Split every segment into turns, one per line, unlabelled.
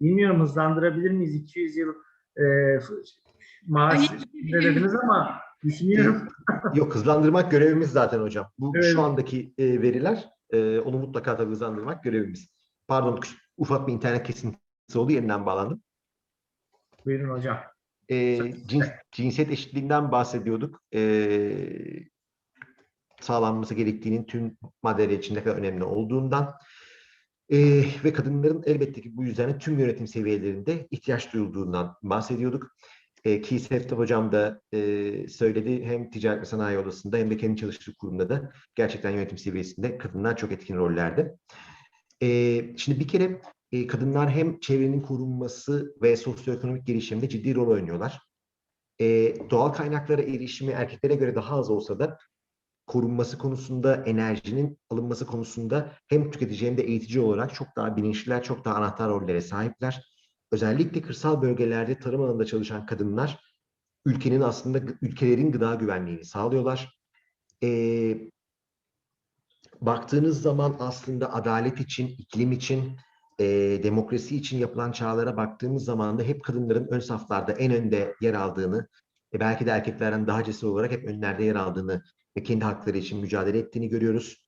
bilmiyorum hızlandırabilir miyiz? 200 yıl e, maaş dediniz ama düşünüyorum.
Yok hızlandırmak görevimiz zaten hocam. Bu
Evet.
şu andaki e, veriler e, onu mutlaka tabii hızlandırmak görevimiz. Pardon ufak bir internet kesintisi oldu yeniden bağlandım.
Buyurun hocam.
E, cins- cinsiyet eşitliğinden bahsediyorduk. E, sağlanması gerektiğinin tüm maddeler için ne kadar önemli olduğundan e, ve kadınların elbette ki bu yüzden tüm yönetim seviyelerinde ihtiyaç duyulduğundan bahsediyorduk. E, ki Seftap Hocam da e, söyledi hem Ticaret ve Sanayi Odası'nda hem de kendi çalıştığı kurumda da gerçekten yönetim seviyesinde kadınlar çok etkin rollerde. E, şimdi bir kere e, kadınlar hem çevrenin korunması ve sosyoekonomik gelişimde ciddi rol oynuyorlar. E, doğal kaynaklara erişimi erkeklere göre daha az olsa da korunması konusunda, enerjinin alınması konusunda hem tüketici hem de eğitici olarak çok daha bilinçliler, çok daha anahtar rollere sahipler. Özellikle kırsal bölgelerde tarım alanında çalışan kadınlar ülkenin aslında ülkelerin gıda güvenliğini sağlıyorlar. Ee, baktığınız zaman aslında adalet için, iklim için, e, demokrasi için yapılan çağlara baktığımız zaman da hep kadınların ön saflarda en önde yer aldığını, e, belki de erkeklerden daha cesur olarak hep önlerde yer aldığını ve kendi hakları için mücadele ettiğini görüyoruz.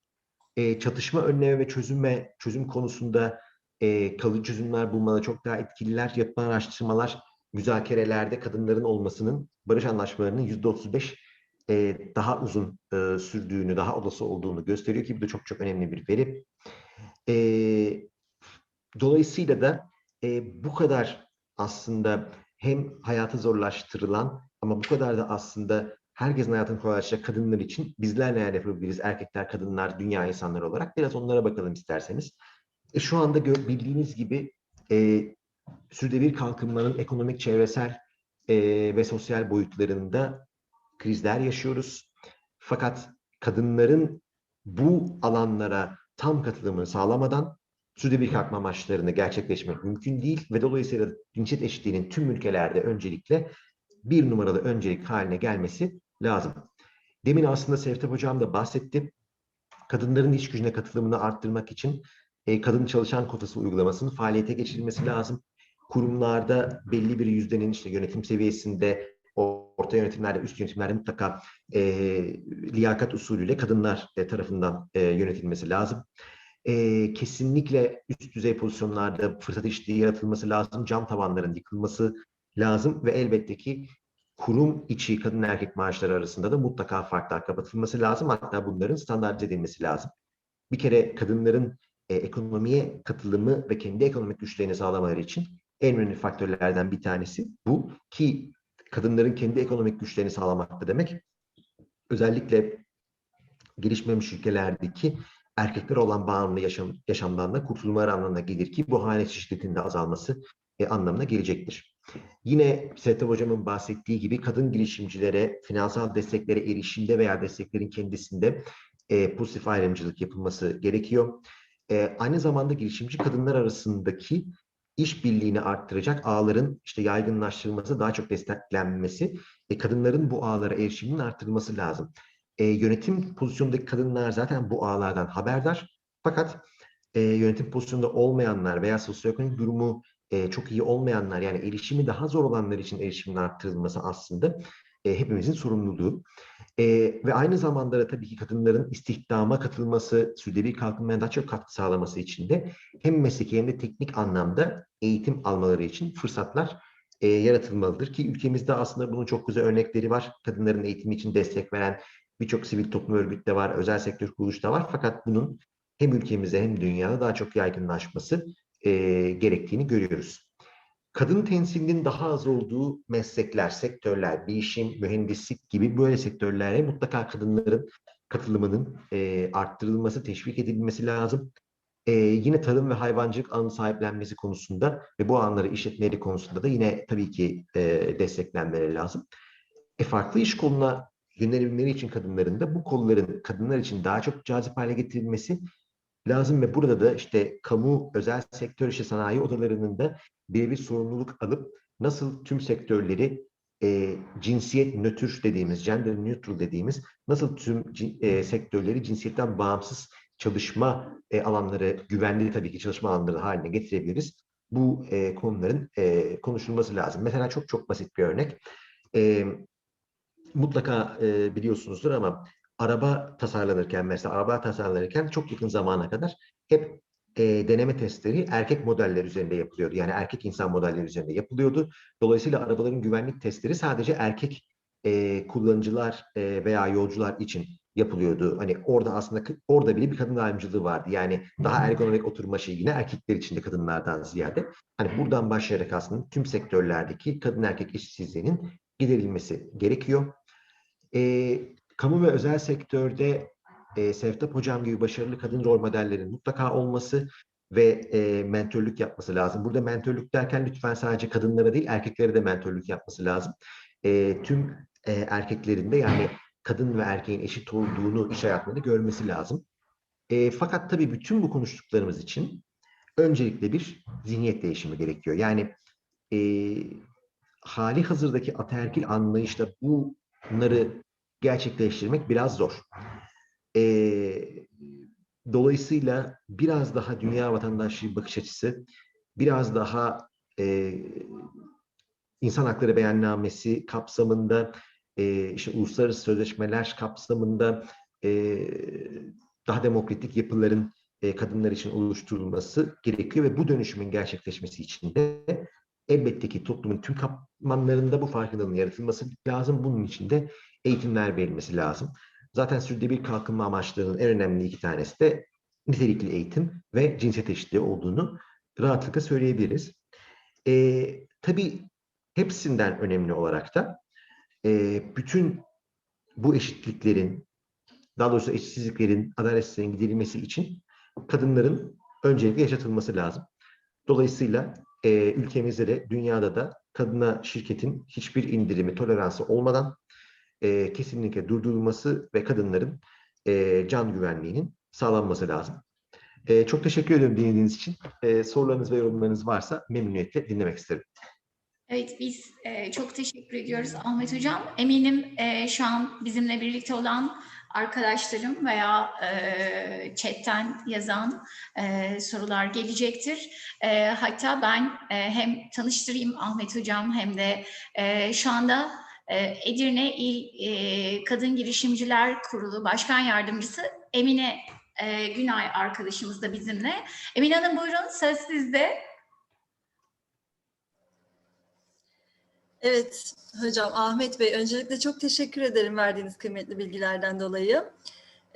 E, çatışma önleme ve çözüme çözüm konusunda e, kalıcı çözümler bulmada çok daha etkililer. Yapılan araştırmalar müzakerelerde kadınların olmasının barış anlaşmalarının yüzde 35 e, daha uzun e, sürdüğünü, daha olası olduğunu gösteriyor ki bu da çok çok önemli bir veri. E, dolayısıyla da e, bu kadar aslında hem hayatı zorlaştırılan ama bu kadar da aslında herkesin hayatını kolaylaştıracak kadınlar için bizler neler yapabiliriz? Erkekler, kadınlar, dünya insanları olarak biraz onlara bakalım isterseniz. E, şu anda gö- bildiğiniz gibi e, sürdürülebilir kalkınmanın ekonomik, çevresel e, ve sosyal boyutlarında krizler yaşıyoruz. Fakat kadınların bu alanlara tam katılımını sağlamadan sürdürülebilir kalkınma amaçlarını gerçekleşmek mümkün değil ve dolayısıyla cinsiyet eşitliğinin tüm ülkelerde öncelikle bir numaralı öncelik haline gelmesi lazım. Demin aslında Sevtap Hocam da bahsetti. Kadınların iş gücüne katılımını arttırmak için e, kadın çalışan kotası uygulamasının faaliyete geçirilmesi lazım. Kurumlarda belli bir yüzdenin işte yönetim seviyesinde, orta yönetimlerde, üst yönetimlerde mutlaka e, liyakat usulüyle kadınlar e, tarafından e, yönetilmesi lazım. E, kesinlikle üst düzey pozisyonlarda fırsat eşitliği yaratılması lazım. Cam tavanların yıkılması lazım ve elbette ki kurum içi kadın erkek maaşları arasında da mutlaka farklar kapatılması lazım. Hatta bunların standartize edilmesi lazım. Bir kere kadınların e, ekonomiye katılımı ve kendi ekonomik güçlerini sağlamaları için en önemli faktörlerden bir tanesi bu ki kadınların kendi ekonomik güçlerini sağlamak da demek özellikle gelişmemiş ülkelerdeki erkeklere olan bağımlı yaşam, yaşamdan da kurtulmaları anlamına gelir ki bu hane şiddetinin de azalması e, anlamına gelecektir. Yine Sedat Hocam'ın bahsettiği gibi kadın girişimcilere finansal desteklere erişimde veya desteklerin kendisinde e, pozitif ayrımcılık yapılması gerekiyor. E, aynı zamanda girişimci kadınlar arasındaki işbirliğini arttıracak ağların işte yaygınlaştırılması, daha çok desteklenmesi, e, kadınların bu ağlara erişiminin arttırılması lazım. E, yönetim pozisyondaki kadınlar zaten bu ağlardan haberdar. Fakat e, yönetim pozisyonunda olmayanlar veya sosyoekonomik durumu e, çok iyi olmayanlar yani erişimi daha zor olanlar için erişimin arttırılması aslında e, hepimizin sorumluluğu. E, ve aynı zamanda da tabii ki kadınların istihdama katılması, sürdürülebilir kalkınmaya daha çok katkı sağlaması için de hem mesleki hem de teknik anlamda eğitim almaları için fırsatlar e, yaratılmalıdır ki ülkemizde aslında bunun çok güzel örnekleri var. Kadınların eğitimi için destek veren birçok sivil toplum örgütü de var, özel sektör kuruluş da var. Fakat bunun hem ülkemizde hem dünyada daha çok yaygınlaşması e, gerektiğini görüyoruz. Kadın temsilinin daha az olduğu meslekler, sektörler, bilişim, mühendislik gibi böyle sektörlere mutlaka kadınların katılımının e, arttırılması, teşvik edilmesi lazım. E, yine tarım ve hayvancılık alanı sahiplenmesi konusunda ve bu alanları işletmeleri konusunda da yine tabii ki e, desteklenmeleri lazım. E, farklı iş koluna yönelebilmeleri için kadınların da bu kolların kadınlar için daha çok cazip hale getirilmesi lazım ve burada da işte kamu, özel sektör işi sanayi odalarının da birebir sorumluluk alıp nasıl tüm sektörleri e, cinsiyet nötr dediğimiz, gender neutral dediğimiz nasıl tüm e, sektörleri cinsiyetten bağımsız çalışma e, alanları, güvenli tabii ki çalışma alanları haline getirebiliriz. bu e, konuların e, konuşulması lazım. Mesela çok çok basit bir örnek. E, mutlaka e, biliyorsunuzdur ama araba tasarlanırken mesela araba tasarlanırken çok yakın zamana kadar hep e, deneme testleri erkek modeller üzerinde yapılıyordu. Yani erkek insan modelleri üzerinde yapılıyordu. Dolayısıyla arabaların güvenlik testleri sadece erkek e, kullanıcılar e, veya yolcular için yapılıyordu. Hani orada aslında orada bile bir kadın ayrımcılığı vardı. Yani daha ergonomik oturma şeyi yine erkekler için de kadınlardan ziyade. Hani buradan başlayarak aslında tüm sektörlerdeki kadın erkek eşitsizliğinin giderilmesi gerekiyor. E, kamu ve özel sektörde e, Sevtap Hocam gibi başarılı kadın rol modellerin mutlaka olması ve e, mentörlük yapması lazım. Burada mentörlük derken lütfen sadece kadınlara değil erkeklere de mentörlük yapması lazım. E, tüm e, erkeklerin de yani kadın ve erkeğin eşit olduğunu iş hayatında görmesi lazım. E, fakat tabii bütün bu konuştuklarımız için öncelikle bir zihniyet değişimi gerekiyor. Yani e, hali hazırdaki ataerkil anlayışla bunları gerçekleştirmek biraz zor. Eee, dolayısıyla biraz daha dünya vatandaşlığı bakış açısı, biraz daha eee, insan hakları beyannamesi kapsamında, eee, işte uluslararası sözleşmeler kapsamında eee, daha demokratik yapıların eee, kadınlar için oluşturulması gerekiyor ve bu dönüşümün gerçekleşmesi için de elbette ki toplumun tüm katmanlarında bu farkındalığın yaratılması lazım. Bunun için de eğitimler verilmesi lazım. Zaten sürdürülebilir kalkınma amaçlarının en önemli iki tanesi de nitelikli eğitim ve cinsiyet eşitliği olduğunu rahatlıkla söyleyebiliriz. Ee, tabii hepsinden önemli olarak da e, bütün bu eşitliklerin, daha doğrusu eşitsizliklerin, adaletsizliğin giderilmesi için kadınların öncelikle yaşatılması lazım. Dolayısıyla e, ülkemizde de dünyada da kadına şirketin hiçbir indirimi, toleransı olmadan e, kesinlikle durdurulması ve kadınların e, can güvenliğinin sağlanması lazım. E, çok teşekkür ediyorum dinlediğiniz için. E, sorularınız ve yorumlarınız varsa memnuniyetle dinlemek isterim.
Evet biz e, çok teşekkür ediyoruz Ahmet Hocam. Eminim e, şu an bizimle birlikte olan arkadaşlarım veya e, chatten yazan e, sorular gelecektir. E, hatta ben e, hem tanıştırayım Ahmet Hocam hem de e, şu anda e, Edirne İl e, Kadın Girişimciler Kurulu Başkan Yardımcısı Emine e, Günay arkadaşımız da bizimle. Emine Hanım buyurun söz sizde.
Evet hocam Ahmet Bey öncelikle çok teşekkür ederim verdiğiniz kıymetli bilgilerden dolayı.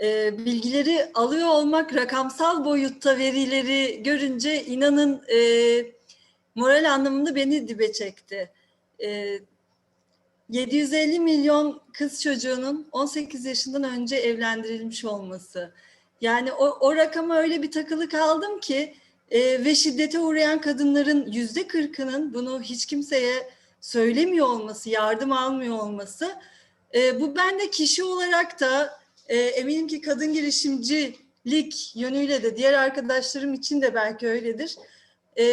Ee, bilgileri alıyor olmak rakamsal boyutta verileri görünce inanın e, moral anlamında beni dibe çekti. E, 750 milyon kız çocuğunun 18 yaşından önce evlendirilmiş olması. Yani o, o rakama öyle bir takılı kaldım ki e, ve şiddete uğrayan kadınların yüzde kırkının bunu hiç kimseye söylemiyor olması, yardım almıyor olması. E, bu ben de kişi olarak da e, eminim ki kadın girişimcilik yönüyle de diğer arkadaşlarım için de belki öyledir. E,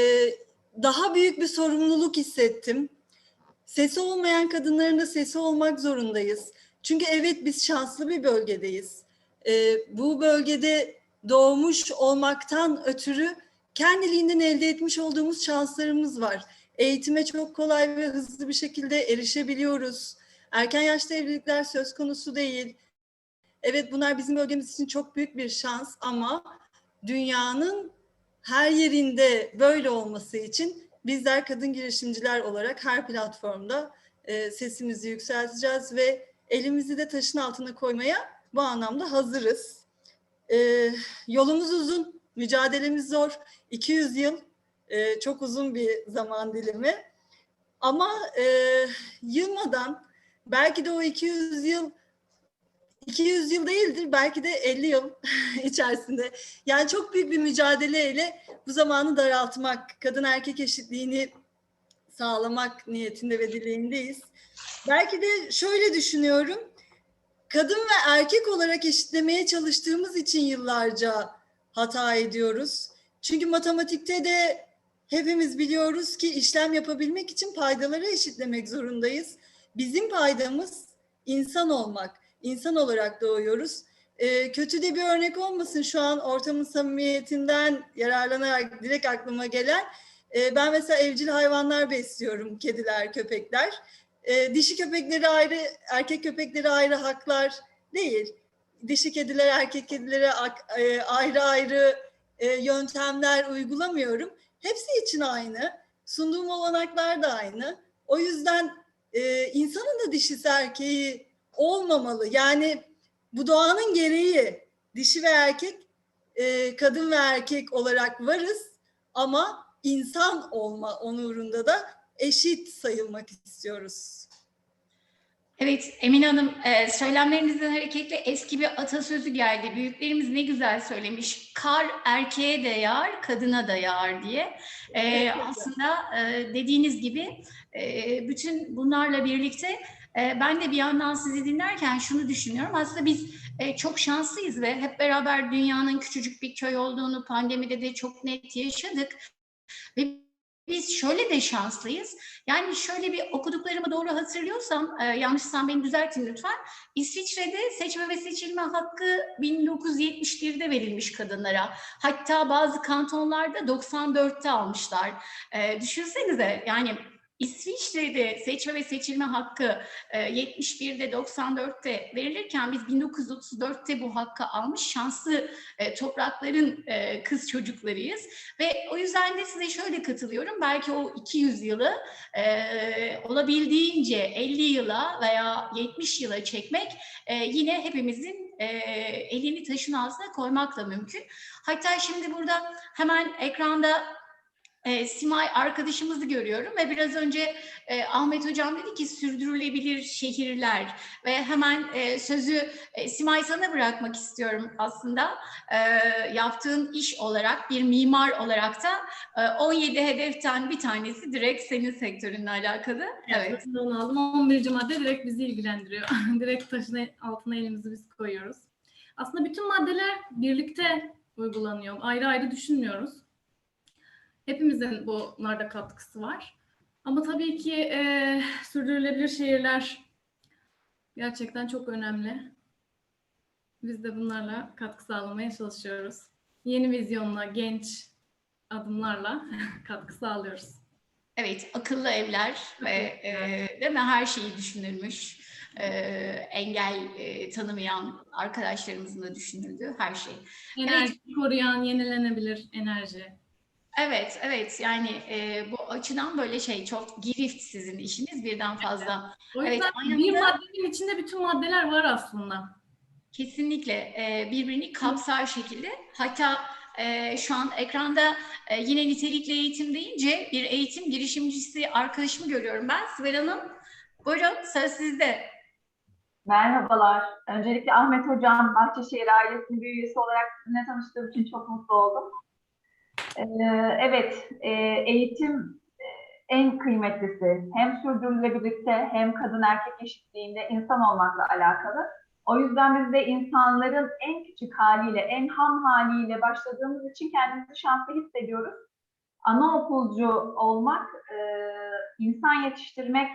daha büyük bir sorumluluk hissettim. Sesi olmayan kadınların da sesi olmak zorundayız. Çünkü evet biz şanslı bir bölgedeyiz. E, bu bölgede doğmuş olmaktan ötürü kendiliğinden elde etmiş olduğumuz şanslarımız var eğitime çok kolay ve hızlı bir şekilde erişebiliyoruz. Erken yaşta evlilikler söz konusu değil. Evet bunlar bizim bölgemiz için çok büyük bir şans ama dünyanın her yerinde böyle olması için bizler kadın girişimciler olarak her platformda e, sesimizi yükselteceğiz ve elimizi de taşın altına koymaya bu anlamda hazırız. E, yolumuz uzun, mücadelemiz zor. 200 yıl e, çok uzun bir zaman dilimi. Ama e, yılmadan belki de o 200 yıl 200 yıl değildir belki de 50 yıl içerisinde. Yani çok büyük bir mücadeleyle bu zamanı daraltmak, kadın erkek eşitliğini sağlamak niyetinde ve dileğindeyiz. Belki de şöyle düşünüyorum. Kadın ve erkek olarak eşitlemeye çalıştığımız için yıllarca hata ediyoruz. Çünkü matematikte de hepimiz biliyoruz ki işlem yapabilmek için paydaları eşitlemek zorundayız. Bizim paydamız insan olmak. İnsan olarak doğuyoruz. Ee, kötü de bir örnek olmasın şu an ortamın samimiyetinden yararlanarak direkt aklıma gelen E, ben mesela evcil hayvanlar besliyorum, kediler, köpekler. E, dişi köpekleri ayrı, erkek köpekleri ayrı haklar değil. Dişi kediler, erkek kedilere e, ayrı ayrı e, yöntemler uygulamıyorum. Hepsi için aynı. Sunduğum olanaklar da aynı. O yüzden e, insanın da dişisi erkeği olmamalı. Yani bu doğanın gereği dişi ve erkek, e, kadın ve erkek olarak varız ama insan olma onurunda da eşit sayılmak istiyoruz.
Evet Emine Hanım, e, söylemlerinizden hareketle eski bir atasözü geldi. Büyüklerimiz ne güzel söylemiş. Kar erkeğe de yağar, kadına da yağar diye. E, aslında e, dediğiniz gibi bütün bunlarla birlikte ben de bir yandan sizi dinlerken şunu düşünüyorum. Aslında biz çok şanslıyız ve hep beraber dünyanın küçücük bir köy olduğunu pandemide de çok net yaşadık. Ve biz şöyle de şanslıyız. Yani şöyle bir okuduklarımı doğru hatırlıyorsam, e, yanlışsam beni düzeltin lütfen. İsviçre'de seçme ve seçilme hakkı 1971'de verilmiş kadınlara. Hatta bazı kantonlarda 94'te almışlar. E, düşünsenize yani İsviçre'de seçme ve seçilme hakkı e, 71'de 94'te verilirken biz 1934'te bu hakkı almış şanslı e, toprakların e, kız çocuklarıyız. Ve o yüzden de size şöyle katılıyorum. Belki o 200 yılı e, olabildiğince 50 yıla veya 70 yıla çekmek e, yine hepimizin e, elini taşın altına koymakla mümkün. Hatta şimdi burada hemen ekranda e, Simay arkadaşımızı görüyorum ve biraz önce e, Ahmet Hocam dedi ki sürdürülebilir şehirler ve hemen e, sözü e, Simay sana bırakmak istiyorum aslında. E, yaptığın iş olarak bir mimar olarak da e, 17 hedeften bir tanesi direkt senin sektörünle alakalı. Evet.
Evet. Aldım. 11. madde direkt bizi ilgilendiriyor. direkt taşın altına elimizi biz koyuyoruz. Aslında bütün maddeler birlikte uygulanıyor. Ayrı ayrı düşünmüyoruz. Hepimizin bunlarda katkısı var. Ama tabii ki e, sürdürülebilir şehirler gerçekten çok önemli. Biz de bunlarla katkı sağlamaya çalışıyoruz. Yeni vizyonla, genç adımlarla katkı sağlıyoruz.
Evet, akıllı evler ve e, değil mi her şeyi düşünülmüş. E, engel e, tanımayan arkadaşlarımızın da düşünüldüğü her şey.
Enerji koruyan, yenilenebilir enerji.
Evet, evet. Yani e, bu açıdan böyle şey çok girift sizin işiniz birden fazla.
O
Evet,
yüzden
aynı
bir
anda-
maddenin içinde bütün maddeler var aslında.
Kesinlikle e, birbirini kapsar şekilde. Hatta e, şu an ekranda e, yine nitelikli eğitim deyince bir eğitim girişimcisi arkadaşımı görüyorum ben. Sibel Hanım, buyurun söz sizde.
Merhabalar. Öncelikle Ahmet Hocam, Bahçeşehir ailesinin bir üyesi olarak sizinle tanıştığım için çok mutlu oldum. Ee, evet, e, eğitim e, en kıymetlisi. Hem sürdürülebilirlikte hem kadın erkek eşitliğinde insan olmakla alakalı. O yüzden biz de insanların en küçük haliyle, en ham haliyle başladığımız için kendimizi şanslı hissediyoruz. Anaokulcu olmak, e, insan yetiştirmek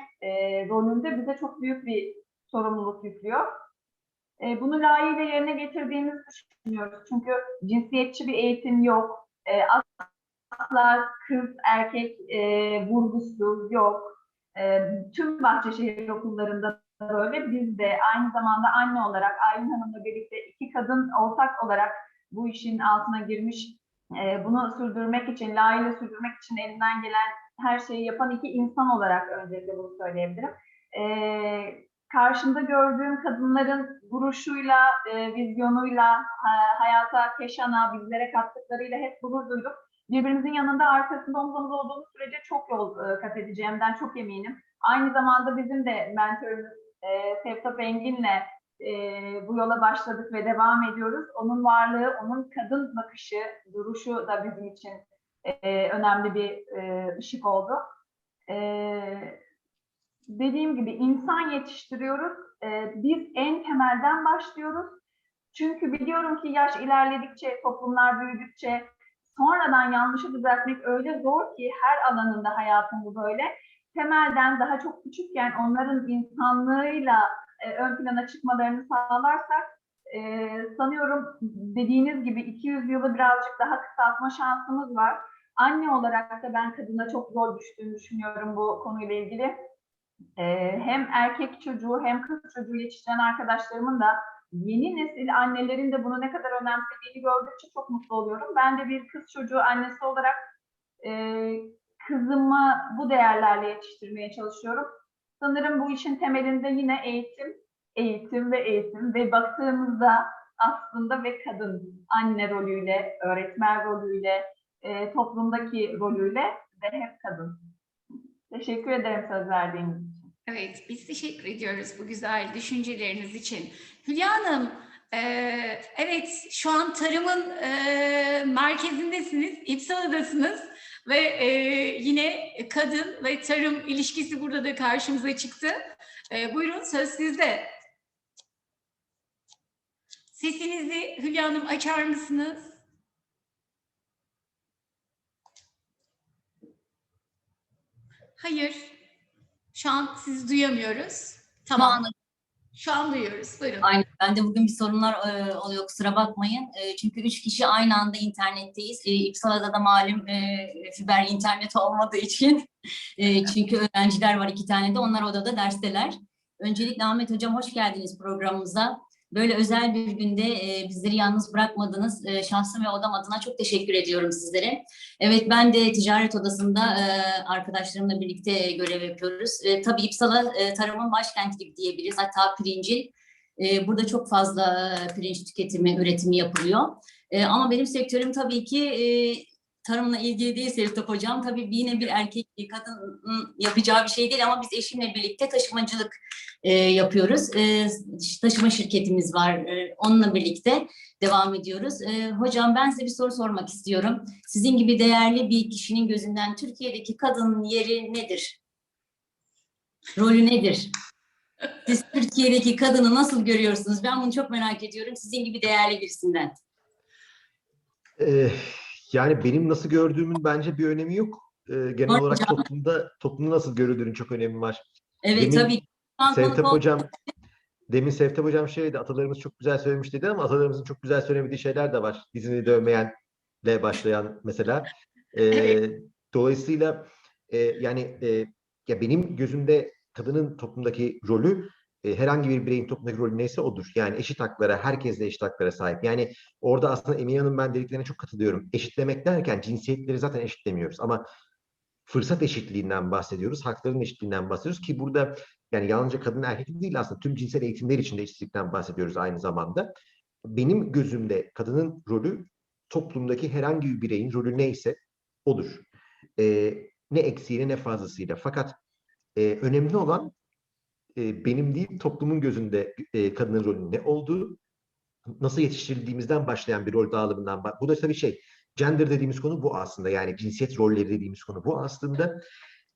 rolünde bize çok büyük bir sorumluluk yüklüyor. Bunu layığıyla yerine getirdiğimizi düşünüyoruz. Çünkü cinsiyetçi bir eğitim yok. E, asla kız erkek e, vurgusu yok. E, tüm Bahçeşehir okullarında böyle. Biz de aynı zamanda anne olarak Aylin Hanım'la birlikte iki kadın ortak olarak bu işin altına girmiş. E, bunu sürdürmek için, layığıyla sürdürmek için elinden gelen her şeyi yapan iki insan olarak öncelikle bunu söyleyebilirim. E, karşımda gördüğüm kadınların duruşuyla, e, vizyonuyla, ha- hayata, keşana, bizlere kattıklarıyla hep gurur duyduk. Birbirimizin yanında, arkasında omuz omuz olduğumuz sürece çok yol e, kat edeceğimden çok eminim. Aynı zamanda bizim de mentörümüz e, Sevtap Engin'le e, bu yola başladık ve devam ediyoruz. Onun varlığı, onun kadın bakışı, duruşu da bizim için e, önemli bir e, ışık oldu. E, dediğim gibi insan yetiştiriyoruz. Ee, biz en temelden başlıyoruz. Çünkü biliyorum ki yaş ilerledikçe, toplumlar büyüdükçe sonradan yanlışı düzeltmek öyle zor ki her alanında hayatın bu böyle. Temelden daha çok küçükken onların insanlığıyla e, ön plana çıkmalarını sağlarsak e, sanıyorum dediğiniz gibi 200 yılı birazcık daha kısaltma şansımız var. Anne olarak da ben kadına çok rol düştüğünü düşünüyorum bu konuyla ilgili. Ee, hem erkek çocuğu hem kız çocuğu yetiştiren arkadaşlarımın da yeni nesil annelerin de bunu ne kadar önemsediğini gördükçe çok mutlu oluyorum. Ben de bir kız çocuğu annesi olarak e, kızımı bu değerlerle yetiştirmeye çalışıyorum. Sanırım bu işin temelinde yine eğitim, eğitim ve eğitim ve baktığımızda aslında ve kadın anne rolüyle, öğretmen rolüyle, e, toplumdaki rolüyle ve hep kadın. Teşekkür ederim söz verdiğiniz için.
Evet, biz teşekkür ediyoruz bu güzel düşünceleriniz için. Hülya Hanım, e, evet şu an tarımın e, merkezindesiniz, İpsala'dasınız ve e, yine kadın ve tarım ilişkisi burada da karşımıza çıktı. E, buyurun söz sizde. Sesinizi Hülya Hanım açar mısınız? Hayır. Şu an sizi duyamıyoruz. Tamam.
Tamam.
Şu an duyuyoruz. Buyurun.
Aynen. Ben de bugün bir sorunlar e, oluyor kusura bakmayın. E, çünkü üç kişi aynı anda internetteyiz. E, İpsala'da da malum e, fiber internet olmadığı için. E, çünkü öğrenciler var iki tane de onlar odada dersteler. Öncelikle Ahmet Hocam hoş geldiniz programımıza. Böyle özel bir günde e, bizleri yalnız bırakmadınız. E, şahsım ve odam adına çok teşekkür ediyorum sizlere. Evet ben de ticaret odasında e, arkadaşlarımla birlikte görev yapıyoruz. E, tabii İpsala e, tarımın başkenti gibi diyebiliriz. Hatta pirincin e, burada çok fazla e, pirinç tüketimi, üretimi yapılıyor. E, ama benim sektörüm tabii ki e, tarımla ilgili değil Sevtap Hocam. Tabii yine bir erkek, bir kadının yapacağı bir şey değil ama biz eşimle birlikte taşımacılık e, yapıyoruz. E, taşıma şirketimiz var. E, onunla birlikte devam ediyoruz. E, hocam ben size bir soru sormak istiyorum. Sizin gibi değerli bir kişinin gözünden Türkiye'deki kadının yeri nedir? Rolü nedir? Siz Türkiye'deki kadını nasıl görüyorsunuz? Ben bunu çok merak ediyorum. Sizin gibi değerli birisinden.
Ee, yani benim nasıl gördüğümün bence bir önemi yok. Ee, genel
Var
olarak
hocam.
toplumda toplumda nasıl görüldüğünün çok önemi var.
Evet
Demin
tabii.
Sevtap hocam demin Sevtap hocam şeydi atalarımız çok güzel söylemiş dedi ama atalarımızın çok güzel söylemediği şeyler de var. Dizini dövmeyenle başlayan mesela. Ee,
Evet.
Dolayısıyla e, yani e, ya benim gözümde kadının toplumdaki rolü e, herhangi bir bireyin toplumdaki rolü neyse odur. Yani eşit haklara, herkes de eşit haklara sahip. Yani orada aslında Emine Hanım ben dediklerine çok katılıyorum. Eşitlemek derken cinsiyetleri zaten eşitlemiyoruz ama fırsat eşitliğinden bahsediyoruz, hakların eşitliğinden bahsediyoruz ki burada yani yalnızca kadın erkek değil aslında tüm cinsel eğitimler içinde eşitlikten bahsediyoruz aynı zamanda. Benim gözümde kadının rolü toplumdaki herhangi bir bireyin rolü neyse odur. Ee, ne eksiğiyle ne fazlasıyla. Fakat e, önemli olan e, benim değil toplumun gözünde e, kadının rolünün ne olduğu, nasıl yetiştirildiğimizden başlayan bir rol dağılımından. Bu da tabii şey, gender dediğimiz konu bu aslında. Yani cinsiyet rolleri dediğimiz konu bu aslında.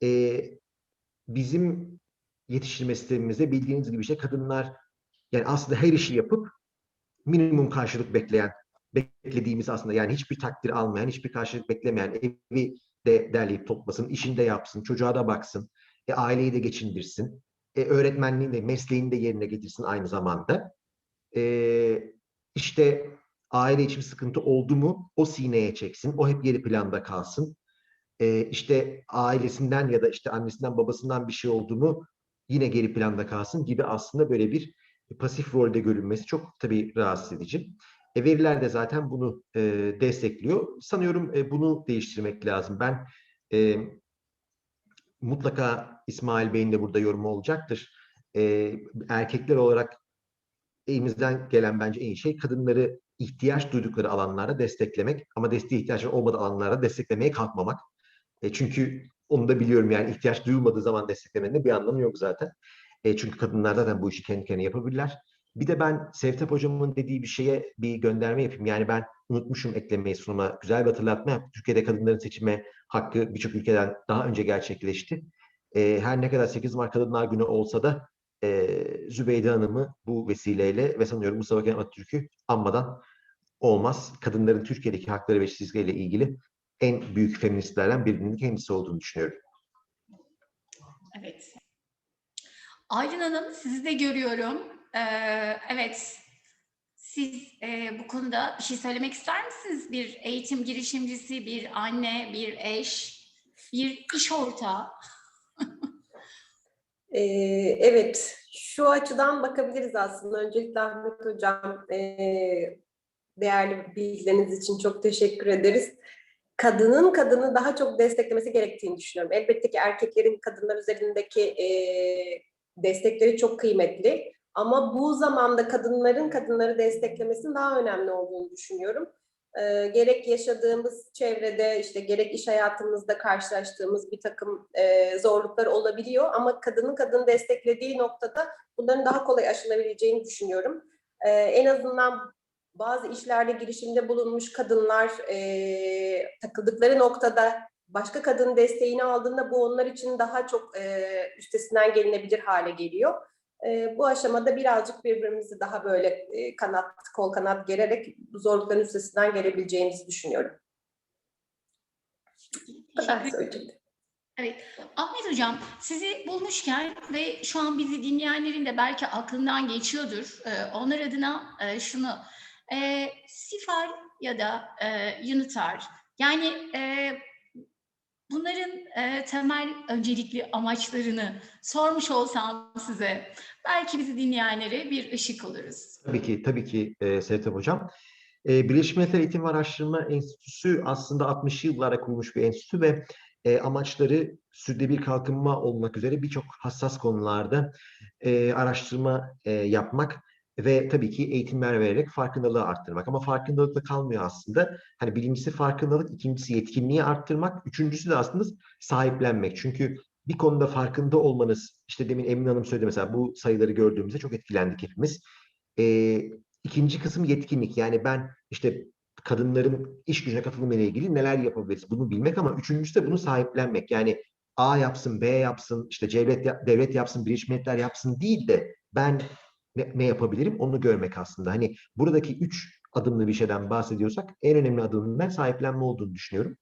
E, bizim yetiştirme sistemimizde bildiğiniz gibi şey kadınlar yani aslında her işi yapıp minimum karşılık bekleyen, beklediğimiz aslında yani hiçbir takdir almayan, hiçbir karşılık beklemeyen, evi de derleyip toplasın, işini de yapsın, çocuğa da baksın, e, aileyi de geçindirsin, e, öğretmenliğini de, mesleğini de yerine getirsin aynı zamanda. E, işte aile içi bir sıkıntı oldu mu o sineye çeksin, o hep geri planda kalsın. E, işte ailesinden ya da işte annesinden babasından bir şey oldu mu yine geri planda kalsın gibi aslında böyle bir pasif rolde görünmesi çok tabii rahatsız edici. E, veriler de zaten bunu e, destekliyor. Sanıyorum e, bunu değiştirmek lazım. Ben e, mutlaka İsmail Bey'in de burada yorumu olacaktır. E, erkekler olarak elimizden gelen bence en iyi şey kadınları ihtiyaç duydukları alanlarda desteklemek ama desteğe ihtiyacı olmadığı alanlarda desteklemeye kalkmamak. E, çünkü onu da biliyorum yani ihtiyaç duyulmadığı zaman desteklemenin de bir anlamı yok zaten. E, çünkü kadınlar zaten bu işi kendi kendine yapabilirler. Bir de ben Sevtap hocamın dediği bir şeye bir gönderme yapayım. Yani ben unutmuşum eklemeyi sunuma. Güzel bir hatırlatma. Türkiye'de kadınların seçime hakkı birçok ülkeden daha önce gerçekleşti. E, her ne kadar 8 Mart Kadınlar Günü olsa da e, Zübeyde Hanım'ı bu vesileyle ve sanıyorum Mustafa Kemal Atatürk'ü anmadan olmaz. Kadınların Türkiye'deki hakları ve eşitsizliğiyle ilgili en büyük feministlerden birinin kendisi olduğunu düşünüyorum.
Evet. Aylin Hanım sizi de görüyorum. Evet. siz e, bu konuda bir şey söylemek ister misiniz? Bir eğitim girişimcisi, bir anne, bir eş, bir iş ortağı.
Ee, evet, şu açıdan bakabiliriz aslında. Öncelikle Ahmet Hocam, ee, değerli bilgileriniz için çok teşekkür ederiz. Kadının kadını daha çok desteklemesi gerektiğini düşünüyorum. Elbette ki erkeklerin kadınlar üzerindeki ee, destekleri çok kıymetli. Ama bu zamanda kadınların kadınları desteklemesinin daha önemli olduğunu düşünüyorum. Ee, gerek yaşadığımız çevrede işte gerek iş hayatımızda karşılaştığımız bir takım e, zorluklar olabiliyor ama kadının kadını desteklediği noktada bunların daha kolay aşılabileceğini düşünüyorum. Ee, en azından bazı işlerde girişimde bulunmuş kadınlar e, takıldıkları noktada başka kadının desteğini aldığında bu onlar için daha çok e, üstesinden gelinebilir hale geliyor. E, bu aşamada birazcık birbirimizi daha böyle e, kanat, kol kanat gererek bu zorlukların üstesinden gelebileceğimizi düşünüyorum. Bu kadar söyleyecektim.
Ahmet Hocam sizi bulmuşken ve şu an bizi dinleyenlerin de belki aklından geçiyordur. Ee, onlar adına e, şunu, e, Sifal ya da e, yani e, bunların e, temel öncelikli amaçlarını sormuş olsam size belki bizi dinleyenlere bir ışık oluruz.
Tabii ki, tabii ki e, Sevtap Hocam. E, Birleşmiş Milletler Eğitim ve Araştırma Enstitüsü aslında 60'lı yıllara kurulmuş bir enstitü ve e, amaçları sürdürülebilir kalkınma olmak üzere birçok hassas konularda e, araştırma e, yapmak ve tabii ki eğitimler vererek farkındalığı arttırmak. Ama farkındalıkla kalmıyor aslında. Hani birincisi farkındalık, ikincisi yetkinliği arttırmak, üçüncüsü de aslında sahiplenmek. Çünkü bir konuda farkında olmanız, işte demin Emin Hanım söyledi mesela bu sayıları gördüğümüzde çok etkilendik hepimiz. Ee, ikinci kısım yetkinlik. Yani ben işte kadınların iş gücüne katılımı ile ilgili neler yapabiliriz bunu bilmek ama üçüncüsü de bunu sahiplenmek. Yani A yapsın, B yapsın, işte devlet, devlet yapsın, Birleşmiş yapsın değil de ben ne, ne yapabilirim onu görmek aslında. Hani buradaki üç adımlı bir şeyden bahsediyorsak en önemli adımın ben sahiplenme olduğunu düşünüyorum.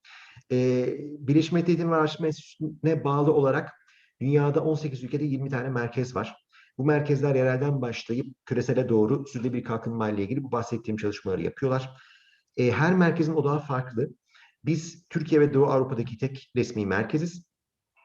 Ee, Birleşmiş Milletler Araştırma Enstitüsü'ne bağlı olarak dünyada 18 ülkede 20 tane merkez var. Bu merkezler yerelden başlayıp küresele doğru sürdürülebilir kalkınma ile ilgili bu bahsettiğim çalışmaları yapıyorlar. Ee, her merkezin odağı farklı. Biz Türkiye ve Doğu Avrupa'daki tek resmi merkeziz.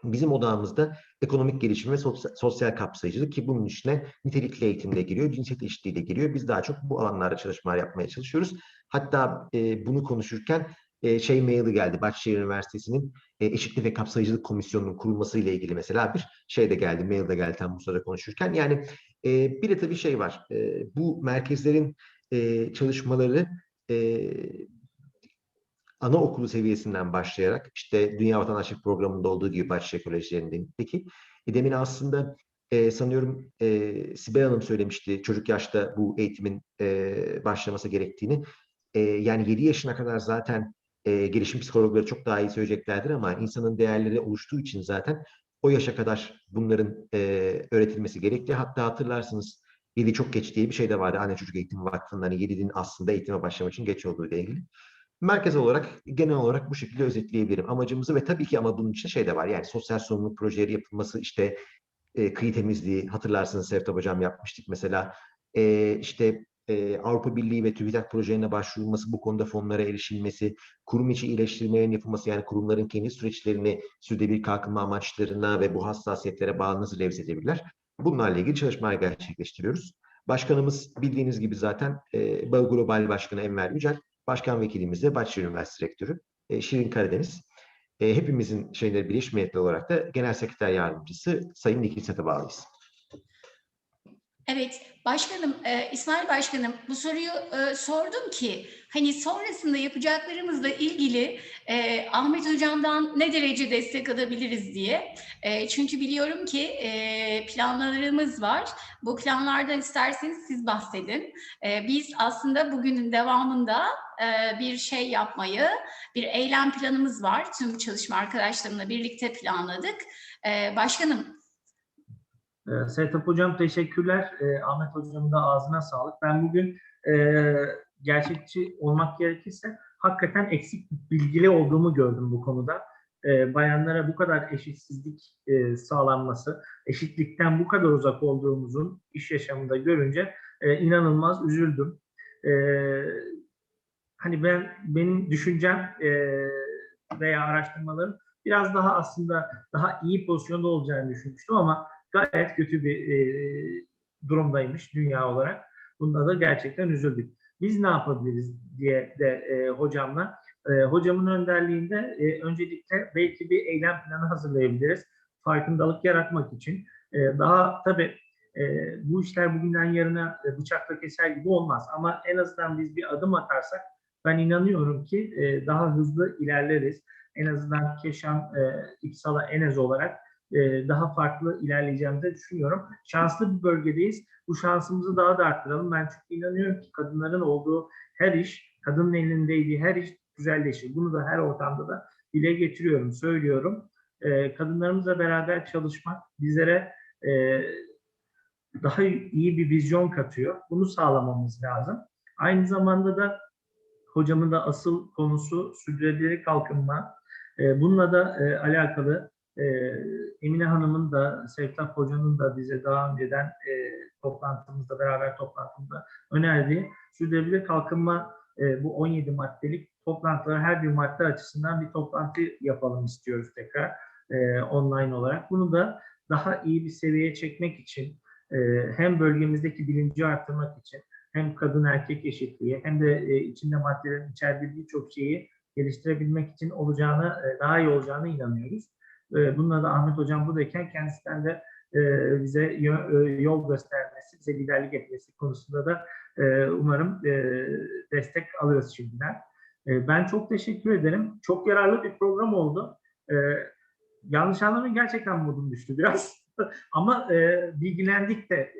Bizim odağımızda ekonomik gelişim ve sosyal, kapsayıcılık ki bunun içine nitelikli eğitim de giriyor, cinsiyet eşitliği de giriyor. Biz daha çok bu alanlarda çalışmalar yapmaya çalışıyoruz. Hatta e, bunu konuşurken e, şey maili geldi. Bahçeşehir Üniversitesi'nin e, Eşitlik ve Kapsayıcılık Komisyonu'nun kurulması ile ilgili mesela bir şey de geldi, mail de geldi tam bu konuşurken. Yani e, bir de tabii şey var. E, bu merkezlerin e, çalışmaları e, anaokulu seviyesinden başlayarak işte Dünya Vatandaşlık Programı'nda olduğu gibi Bahçeşehir Kolejlerindeki e, demin aslında e, sanıyorum e, Sibel Hanım söylemişti çocuk yaşta bu eğitimin e, başlaması gerektiğini. E, yani 7 yaşına kadar zaten e, gelişim psikologları çok daha iyi söyleyeceklerdir ama insanın değerleri oluştuğu için zaten o yaşa kadar bunların e, öğretilmesi gerekli. Hatta hatırlarsınız 7 çok geç diye bir şey de vardı. Anne Çocuk Eğitimi Vakfı'nın hani 7'nin aslında eğitime başlamak için geç olduğu ile ilgili. Merkez olarak genel olarak bu şekilde özetleyebilirim. Amacımızı ve tabii ki ama bunun için şey de var. Yani sosyal sorumluluk projeleri yapılması işte e, kıyı temizliği hatırlarsınız Sevtap Hocam yapmıştık mesela. E, işte e, Avrupa Birliği ve TÜBİTAK projelerine başvurulması bu konuda fonlara erişilmesi kurum içi iyileştirmelerin yapılması yani kurumların kendi süreçlerini sürdürülebilir kalkınma amaçlarına ve bu hassasiyetlere bağlı nasıl revze edebilirler? Bunlarla ilgili çalışmalar gerçekleştiriyoruz. Başkanımız bildiğiniz gibi zaten e, Global Başkanı Enver Yücel Başkan Vekilimiz de Bahçeşehir Üniversitesi Rektörü e, Şirin Karadeniz. E, hepimizin şeyleri Birleşmiş Milletler olarak da Genel Sekreter Yardımcısı Sayın Nikil Sat'a bağlıyız.
Evet, başkanım, e, İsmail Başkanım bu soruyu e, sordum ki hani sonrasında yapacaklarımızla ilgili e, Ahmet Hocam'dan ne derece destek alabiliriz diye. E, çünkü biliyorum ki e, planlarımız var. Bu planlardan isterseniz siz bahsedin. E, biz aslında bugünün devamında e, bir şey yapmayı, bir eylem planımız var. Tüm çalışma arkadaşlarımla birlikte planladık. E, başkanım,
Sertap Hocam teşekkürler. Ee, Ahmet Hocam'ın da ağzına sağlık. Ben bugün e, gerçekçi olmak gerekirse hakikaten eksik bilgili olduğumu gördüm bu konuda. Ee, bayanlara bu kadar eşitsizlik e, sağlanması, eşitlikten bu kadar uzak olduğumuzun iş yaşamında görünce e, inanılmaz üzüldüm. e, hani ben benim düşüncem e, veya araştırmalarım biraz daha aslında daha iyi pozisyonda olacağını düşünmüştüm ama gayet kötü bir e, durumdaymış dünya olarak. Bunda da gerçekten üzüldük. Biz ne yapabiliriz diye de e, hocamla, e, hocamın önderliğinde e, öncelikle belki bir eylem planı hazırlayabiliriz. Farkındalık yaratmak için. E, daha tabii e, bu işler bugünden yarına e, bıçakla keser gibi olmaz. Ama en azından biz bir adım atarsak ben inanıyorum ki e, daha hızlı ilerleriz. En azından Keşan, e, İpsala, Enez olarak e, daha farklı ilerleyeceğimizi düşünüyorum. Şanslı bir bölgedeyiz. Bu şansımızı daha da arttıralım. Ben çünkü inanıyorum ki kadınların olduğu her iş, kadının elindeydiği her iş güzelleşir. Bunu da her ortamda da dile getiriyorum, söylüyorum. E, kadınlarımızla beraber çalışmak bizlere e, daha iyi bir vizyon katıyor. Bunu sağlamamız lazım. Aynı zamanda da hocamın da asıl konusu sürdürülebilir kalkınma. Bununla da alakalı e, Emine Hanım'ın da Sevtap Hoca'nın da bize daha önceden e, toplantımızda, beraber toplantımızda önerdiği sürdürülebilir kalkınma e, bu 17 maddelik toplantıları her bir madde açısından bir toplantı yapalım istiyoruz tekrar e, online olarak. Bunu da daha iyi bir seviyeye çekmek için e, hem bölgemizdeki bilinci arttırmak için hem kadın erkek eşitliği hem de e, içinde maddelerin içerdiği birçok şeyi geliştirebilmek için olacağını, e, daha iyi olacağını inanıyoruz. E, bununla da Ahmet Hocam buradayken kendisinden de e, bize e, yol göstermesi, bize liderlik etmesi konusunda da e, umarım destek alırız şimdiden. Ben çok teşekkür ederim. Çok yararlı bir program oldu. Yanlış anlamayın gerçekten modum düştü biraz. Ama bilgilendik de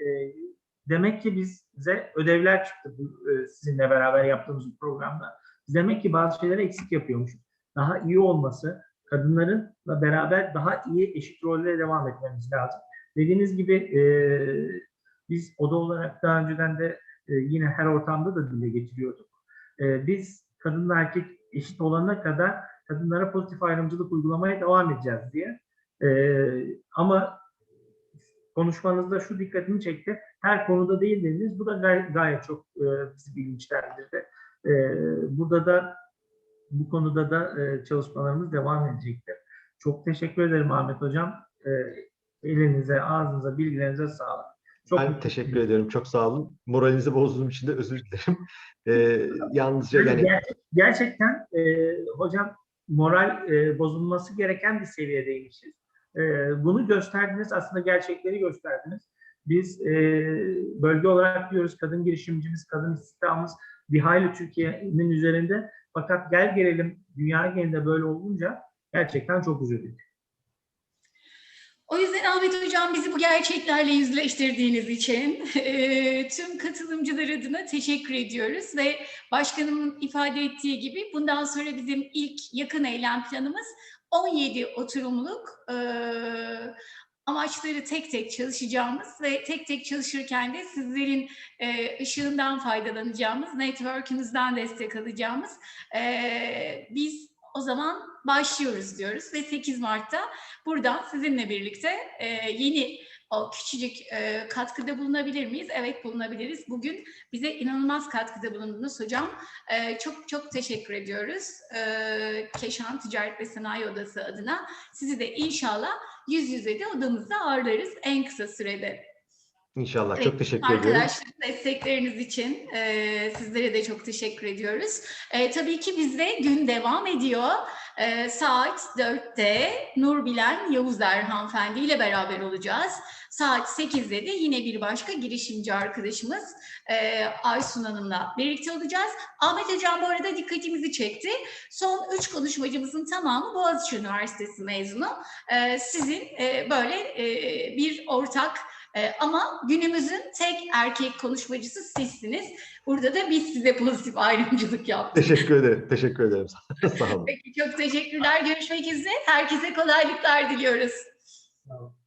demek ki bize ödevler çıktı sizinle beraber yaptığımız programda. Demek ki bazı şeyleri eksik yapıyormuşuz. Daha iyi olması, kadınlarınla beraber daha iyi eşit rollere devam etmemiz lazım. Dediğiniz gibi e, biz oda olarak daha önceden de e, yine her ortamda da dile getiriyorduk. E, biz kadınla erkek eşit olana kadar kadınlara pozitif ayrımcılık uygulamaya devam edeceğiz diye. E, ama konuşmanızda şu dikkatimi çekti. Her konuda değil dediniz. Bu da gay- gayet çok e, bizi bilinçlendirdi. E, burada da bu konuda da e, çalışmalarımız devam edecektir. Çok teşekkür ederim Ahmet Hocam. E, elinize, ağzınıza, bilgilerinize sağlık. Çok
Ben teşekkür ederim. Çok sağ olun. Moralinizi bozduğum için de özür dilerim. Ee, yalnızca yani
Ger- gerçekten e, hocam moral e, bozulması gereken bir seviyedeymişiz. E, bunu gösterdiniz, aslında gerçekleri gösterdiniz. Biz e, bölge olarak diyoruz kadın girişimcimiz, kadın istihdamımız bir hayli Türkiye'nin üzerinde. Fakat gel gelelim dünya genelinde böyle olunca gerçekten çok üzüldük.
O yüzden Ahmet Hocam bizi bu gerçeklerle yüzleştirdiğiniz için eee, tüm katılımcılar adına teşekkür ediyoruz ve başkanımın ifade ettiği gibi bundan sonra bizim ilk yakın eylem planımız 17 oturumluk eee, amaçları tek tek çalışacağımız ve tek tek çalışırken de sizlerin eee, ışığından faydalanacağımız, network'ünüzden destek alacağımız eee, biz o zaman başlıyoruz diyoruz ve 8 Mart'ta buradan sizinle birlikte e, yeni o küçücük e, katkıda bulunabilir miyiz? Evet bulunabiliriz. Bugün bize inanılmaz katkıda bulundunuz hocam. E, çok çok teşekkür ediyoruz. E, Keşan Ticaret ve Sanayi Odası adına sizi de inşallah yüz yüze de odamızda ağırlarız en kısa sürede.
inşallah.
Evet,
Çok teşekkür ediyorum.
Arkadaşlar destekleriniz için e, sizlere de çok teşekkür ediyoruz. E, tabii ki bizde gün devam ediyor. E, saat 4'te Nurbilen Yavuzer hanımefendi ile beraber olacağız. Saat 8'de de yine bir başka girişimci arkadaşımız e, Aysun Hanım'la birlikte olacağız. Ahmet Hocam bu arada dikkatimizi çekti. Son üç konuşmacımızın tamamı Boğaziçi Üniversitesi mezunu. E, sizin e, böyle e, bir ortak ee, ama günümüzün tek erkek konuşmacısı sizsiniz. Burada da biz size pozitif ayrımcılık yaptık.
Teşekkür ederim. Teşekkür ederim. sağ olun.
Peki çok teşekkürler. Görüşmek üzere. Herkese kolaylıklar diliyoruz.
Sağ olun.